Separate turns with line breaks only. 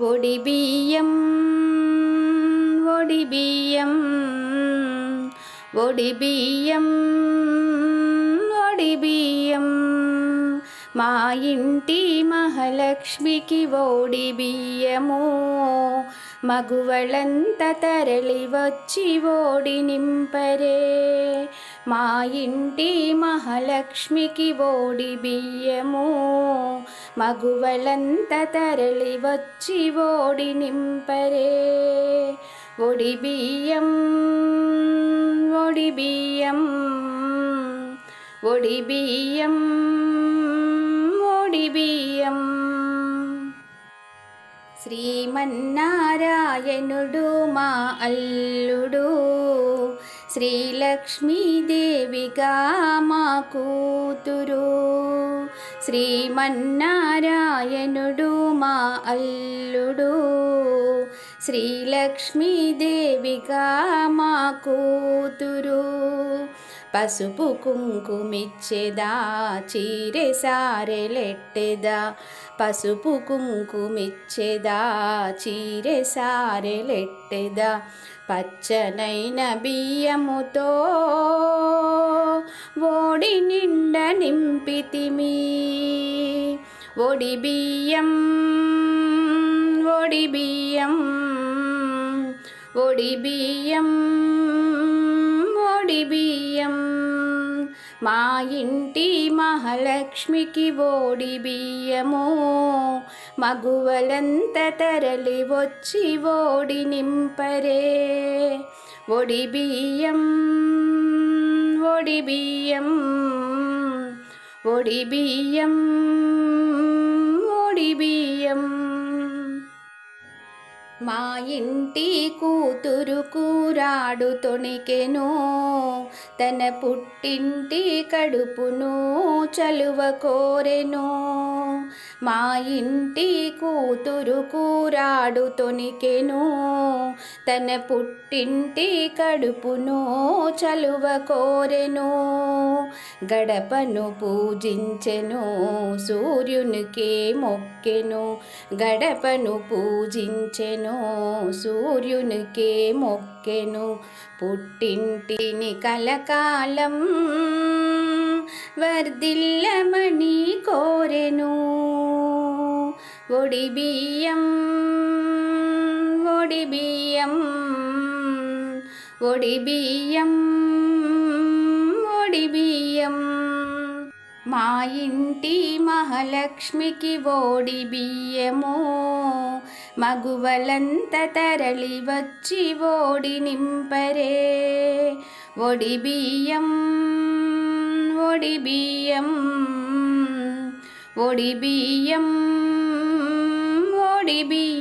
ఒడి బియ్యం ఒడి బియ్యం మా ఇంటి మహాలక్ష్మికి ఓడి బియ్యము. మగువళంత తరలి వచ్చి ఓడి నింపరే. మా ఇంటి మహాలక్ష్మికి ఓడి బియ్యము. మగువలంత తరలి వచ్చి ఓడి నింపరే. ఒడి బియ్యం ఒడి బియ్యం ఒడి బియ్యం. పొడి బియ్యం శ్రీమన్నారాయణుడు. మా అల్లుడు శ్రీలక్ష్మీదేవిగా మా కూతురు శ్రీమన్నారాయణుడు మా అల్లుడు. శ్రీలక్ష్మీదేవిగా మా కూతురు. పసుపు కుంకుమిచ్చెదా చీరె సారెలెట్టెదా పసుపు కుంకుమిచ్చెదా చీరె సారెలెట్టెదా పచ్చనైన బియ్యముతో ఓడి నిండ నింపితిమి. ఒడి బియ్యం ఒడి బియ్యం. ఒడి బియ్యం ఒడి బియ్యం. మా ఇంటి మహాలక్ష్మికి ఓడి బియ్యము. మగువలంత తరలి వచ్చి ఓడి నింపరే. ఒడి బియ్యం ఒడి బియ్యం ఒడి బియ్యం. మా ఇంటి కూతురు కూరాడు తొణికెను తన పుట్టింటి కడుపును చలువ కోరెను. మా ఇంటి కూతురు కూరాడు తొణికెను తన పుట్టింటి కడుపును చలువ కోరెను. గడపను పూజించెను సూర్యునికే మొక్కెను. గడపను పూజించెను సూర్యునికే మొక్కెను. పుట్టింటిని కలకాలం వర్దిల్లమణి కోరెను. ఒడి బియ్యం ఒడి బియ్యం. మా ఇంటి మహాలక్ష్మికి ఓడి బియ్యము మగువలంత తరలి వచ్చి ఓడి నింపరే ఒడి బియ్యం ఒడి బియ్యం ఒడి బియ్యం ఒడి బియ్యం